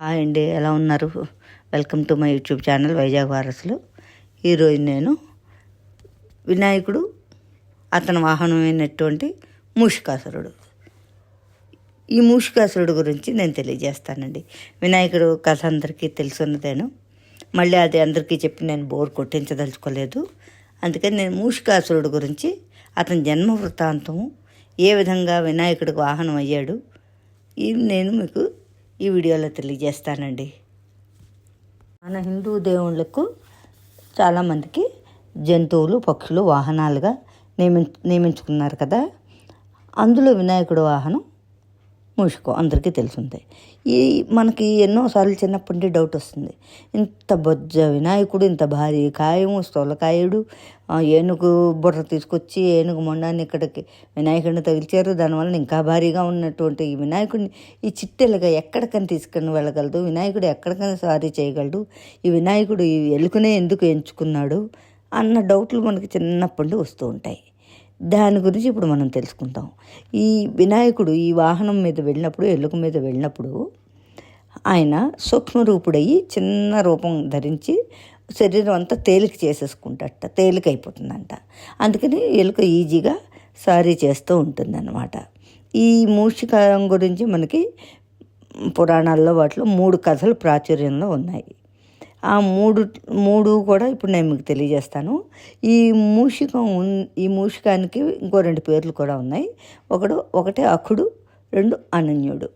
Hi అండి ఎలా ఉన్నారు? Welcome to my YouTube channel Vizag వారసులు. ఈరోజు నేను వినాయకుడు అతని వాహనమైనటువంటి మూషికాసురుడు. ఈ మూషికాసురుడు గురించి నేను తెలియజేస్తానండి. వినాయకుడు కథ అందరికీ తెలుసున్నదేను. మళ్ళీ అది అందరికీ చెప్పి నేను బోర్ కొట్టించదలుచుకోలేదు. అందుకని నేను మూషికాసురుడు గురించి అతని జన్మ వృత్తాంతము ఏ విధంగా వినాయకుడికి వాహనం అయ్యాడు ఇవి నేను మీకు ఈ వీడియోలో తెలియజేస్తానండి. మన హిందూ దేవుళ్ళకు చాలామందికి జంతువులు పక్షులు వాహనాలుగా నియమి నియమించుకున్నారు కదా. అందులో వినాయకుడు వాహనం మూసుకో అందరికీ తెలిసిందే. ఈ మనకి ఎన్నోసార్లు చిన్నప్పటి నుండి డౌట్ వస్తుంది. ఇంత బొజ్జ వినాయకుడు ఇంత భారీ కాయము స్థూలకాయుడు ఏనుగు బుర్ర తీసుకొచ్చి ఏనుగు మొండాన్ని ఇక్కడికి వినాయకుడిని తగిలిచారు. దానివల్ల ఇంకా భారీగా ఉన్నటువంటి ఈ వినాయకుడిని ఈ చిట్టెలుగా ఎక్కడికని తీసుకుని వెళ్ళగలదు. వినాయకుడు ఎక్కడికైనా సారీ చేయగలడు. ఈ వినాయకుడు ఈ ఎలుకనే ఎందుకు ఎంచుకున్నాడు అన్న డౌట్లు మనకి చిన్నప్పటి నుండి వస్తూ ఉంటాయి. దాని గురించి ఇప్పుడు మనం తెలుసుకుందాం ఈ వినాయకుడు ఈ వాహనం మీద వెళ్ళినప్పుడు ఎలుక మీద వెళ్ళినప్పుడు ఆయన సూక్ష్మరూపుడయ్యి చిన్న రూపం ధరించి శరీరం అంతా తేలిక చేసేసుకుంటట తేలిక అయిపోతుందంట అందుకని ఎలుక ఈజీగా సారీ చేస్తూ ఉంటుందన్నమాట. ఈ మూషికం గురించి మనకి పురాణాల్లో వాటిలో మూడు కథలు ప్రాచుర్యంలో ఉన్నాయి. ఆ మూడు మూడు కూడా ఇప్పుడు నేను మీకు తెలియజేస్తాను. ఈ మూషికం ఈ మూషికానికి ఇంకో రెండు పేర్లు కూడా ఉన్నాయి. ఒకడు ఒకటే అఖుడు రెండు అనన్యుడు.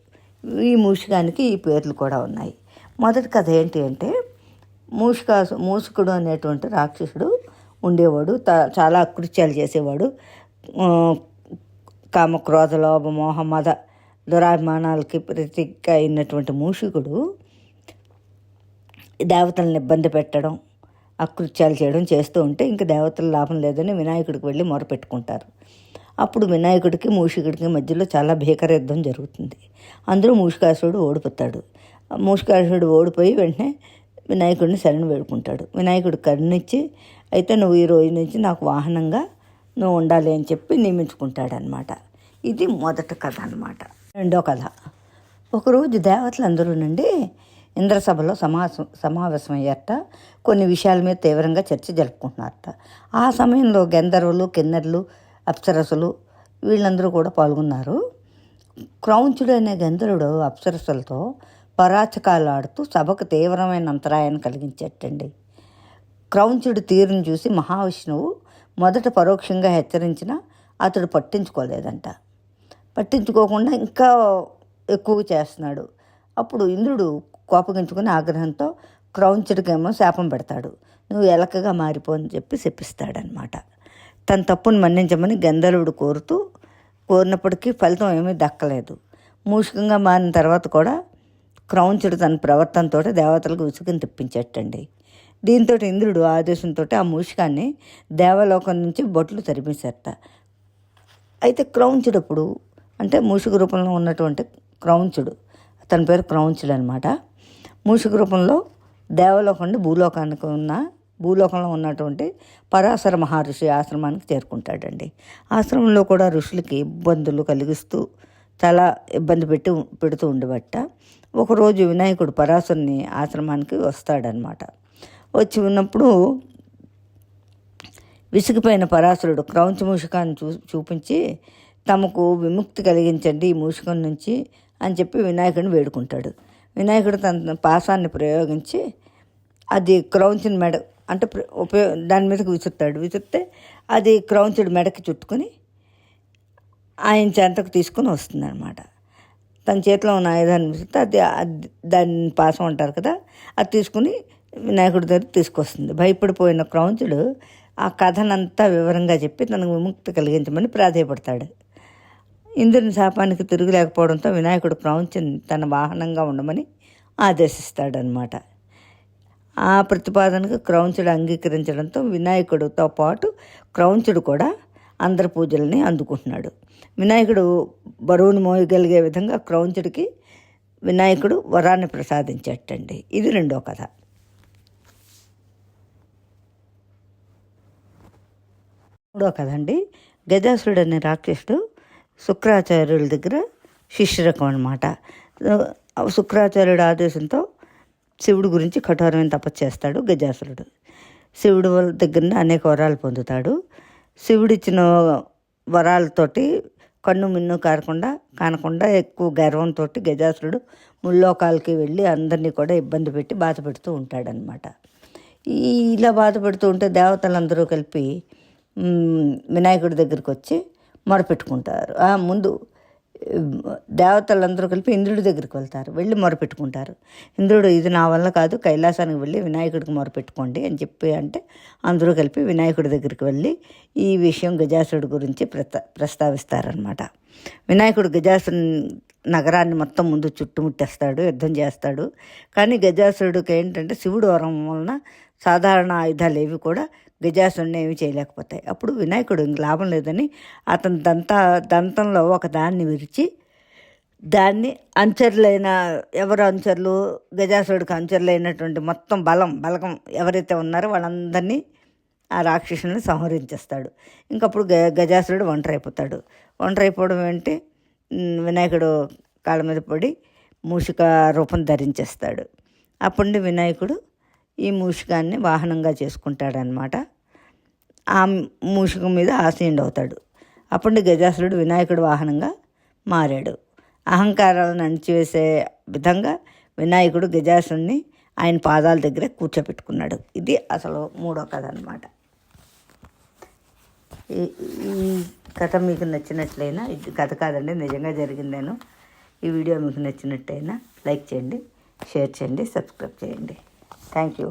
ఈ మూషికానికి ఈ పేర్లు కూడా ఉన్నాయి. మొదటి కథ ఏంటి అంటే మూషికా మూషికుడు అనేటువంటి రాక్షసుడు ఉండేవాడు. త- చాలా అకృత్యాలు చేసేవాడు. కామ క్రోధ లోభ మోహ మద దురాభిమానాలకి ప్రతీక అయినటువంటి మూషికుడు దేవతలను ఇబ్బంది పెట్టడం అకృత్యాలు చేయడం చేస్తూ ఉంటే ఇంకా దేవతల లాభం లేదని వినాయకుడికి వెళ్ళి మొరపెట్టుకుంటారు అప్పుడు వినాయకుడికి మూషికుడికి మధ్యలో చాలా భీకర యుద్ధం జరుగుతుంది. అందరూ మూషికాసురుడు ఓడిపోతాడు. ఆ మూషికాసురుడు ఓడిపోయి వెంటనే వినాయకుడిని శరణు వేడుకుంటాడు. వినాయకుడు కరుణిచ్చి అయితే నువ్వు ఈ రోజు నుంచి నాకు వాహనంగా నువ్వు ఉండాలి అని చెప్పి నియమించుకుంటాడనమాట. ఇది మొదటి కథ అనమాట రెండో కథ. ఒకరోజు దేవతలందరూ నుండి ఇంద్రసభలో సమాసం సమావేశమయ్యారట కొన్ని విషయాల మీద తీవ్రంగా చర్చ జరుపుకుంటున్నారట. ఆ సమయంలో గంధర్వులు కిన్నెర్లు అప్సరసులు వీళ్ళందరూ కూడా పాల్గొన్నారు. క్రౌంచుడు అనే గంధర్వుడు అప్సరసులతో పరాచకాలు ఆడుతూ సభకు తీవ్రమైన అంతరాయాన్ని కలిగించేటండి. క్రౌంచుడు తీరును చూసి మహావిష్ణువు మొదట పరోక్షంగా హెచ్చరించినా అతడు పట్టించుకోలేదంట. పట్టించుకోకుండా ఇంకా ఎక్కువ చేస్తున్నాడు. అప్పుడు ఇంద్రుడు కోపగించుకుని ఆగ్రహంతో క్రౌంచుడికేమో శాపం పెడతాడు. నువ్వు ఎలకగా మారిపో అని చెప్పి చెప్పిస్తాడనమాట తన తప్పును మన్నించమని గంధర్వుడు కోరుతూ కోరినప్పటికీ ఫలితం ఏమీ దక్కలేదు. మూషికంగా మారిన తర్వాత కూడా క్రౌంచుడు తన ప్రవర్తనతో దేవతలకు విసుగుని తెప్పించేటండి. దీంతో ఇంద్రుడు ఆదేశంతో ఆ మూషికాన్ని దేవలోకం నుంచి బొట్లు తరిమేసేట అయితే క్రౌంచుడు అప్పుడు అంటే మూషిక రూపంలో ఉన్నటువంటి క్రౌంచుడు తన పేరు క్రౌంచుడు అనమాట మూషిక రూపంలో దేవలోకం నుండి భూలోకానికి ఉన్న భూలోకంలో ఉన్నటువంటి పరాశర మహర్షి ఆశ్రమానికి చేరుకుంటాడండి. ఆశ్రమంలో కూడా ఋషులకి ఇబ్బందులు కలిగిస్తూ చాలా ఇబ్బంది పెట్టి పెడుతూ ఉండబట్ట ఒకరోజు వినాయకుడు పరాశుని ఆశ్రమానికి వస్తాడనమాట వచ్చి ఉన్నప్పుడు విసిగిపోయిన పరాశరుడు క్రౌంచ మూషికాన్ని చూ చూపించి తమకు విముక్తి కలిగించండి ఈ మూషికం నుంచి అని చెప్పి వినాయకుడిని వేడుకుంటాడు. వినాయకుడు తన పాసాన్ని ప్రయోగించి అది క్రౌంచుని మెడ అంటే ప్ర- ఉపయోగ దాని మీదకి విసురుతాడు. విసిరితే అది క్రౌంచుడు మెడకి చుట్టుకొని ఆయన చెంతకు తీసుకుని వస్తుంది అనమాట తన చేతిలో ఉన్న ఆయుధాన్ని విసిరితే అది అది దాన్ని పాసం అంటారు కదా అది తీసుకుని వినాయకుడి దగ్గర తీసుకొస్తుంది. భయపడిపోయిన క్రౌంచుడు ఆ కథనంతా వివరంగా చెప్పి తనకు విముక్తి కలిగించమని ప్రాధేయపడతాడు. ఇంద్రుని శాపానికి తిరుగులేకపోవడంతో వినాయకుడు క్రౌంచుని తన వాహనంగా ఉండమని ఆదేశిస్తాడనమాట ఆ ప్రతిపాదనకు క్రౌంచుడు అంగీకరించడంతో వినాయకుడితో పాటు క్రౌంచుడు కూడా అందరి పూజల్ని అందుకుంటున్నాడు. వినాయకుడు బరువును మోయగలిగే విధంగా క్రౌంచుడికి వినాయకుడు వరాన్ని ప్రసాదించేటండి. ఇది రెండో కథ. మూడో కథ అండి. గజాసురుడు అనే రాక్షసుడు శుక్రాచార్యుల దగ్గర శిష్యరకం అనమాట శుక్రాచార్యుడు ఆదేశంతో శివుడి గురించి కఠోరమైన తపస్సు చేస్తాడు గజాసురుడు. శివుడు దగ్గరనే దగ్గర అనేక వరాలు పొందుతాడు. శివుడిచ్చిన వరాలతోటి కన్ను మిన్ను కారకుండా కానకుండా ఎక్కువ గర్వంతో గజాసురుడు ముల్లోకాలకి వెళ్ళి అందరినీ కూడా ఇబ్బంది పెట్టి బాధ పెడుతూ ఉంటాడనమాట ఈ ఇలా బాధ పెడుతూ ఉంటే దేవతలందరూ కలిపి వినాయకుడి దగ్గరికి వచ్చి మొరపెట్టుకుంటారు. ముందు దేవతలందరూ కలిపి ఇంద్రుడి దగ్గరికి వెళ్తారు. వెళ్ళి మొరపెట్టుకుంటారు. ఇంద్రుడు ఇది నా వల్ల కాదు కైలాసానికి వెళ్ళి వినాయకుడికి మొరపెట్టుకోండి అని చెప్పి అంటే అందరూ కలిపి వినాయకుడి దగ్గరికి వెళ్ళి ఈ విషయం గజాసురుడి గురించి ప్రస్తా ప్రస్తావిస్తారనమాట వినాయకుడు గజాసురు నగరాన్ని మొత్తం ముందు చుట్టుముట్టేస్తాడు యుద్ధం చేస్తాడు. కానీ గజాసురుడికి ఏంటంటే శివుడు వరం వలన సాధారణ ఆయుధాలు ఏవి కూడా గజాసుని ఏమీ చేయలేకపోతాయి. అప్పుడు వినాయకుడు ఇంక లాభం లేదని అతని దంత దంతంలో ఒక దాన్ని విరిచి దాన్ని అంచర్లైన ఎవరు అంచర్లు గజాసురుడికి అంచర్లైనటువంటి మొత్తం బలం బలకం ఎవరైతే ఉన్నారో వాళ్ళందరినీ ఆ రాక్షసుని సంహరించేస్తాడు. ఇంకప్పుడు గ గజాసురుడు ఒంటరైపోతాడు. ఒంటరైపోవడం అయిపోవడం ఏంటి వినాయకుడు కాళ్ళ మీద పడి మూషిక రూపం ధరించేస్తాడు. అప్పుడు వినాయకుడు ఈ మూషికాన్ని వాహనంగా చేసుకుంటాడనమాట ఆ మూషికం మీద ఆసీనుడు అవుతాడు అప్పుడు గజాసురుడు వినాయకుడు వాహనంగా మారాడు. అహంకారాలను అణిచివేసే విధంగా వినాయకుడు గజాసురుడిని ఆయన పాదాల దగ్గర కూర్చోపెట్టుకున్నాడు. ఇది అసలు మూడో కథ అనమాట ఈ ఈ కథ మీకు నచ్చినట్లయినా ఇది కథ కాదండి నిజంగా జరిగిందేను ఈ వీడియో మీకు నచ్చినట్టయినా లైక్ చేయండి షేర్ చేయండి సబ్స్క్రైబ్ చేయండి. Thank you.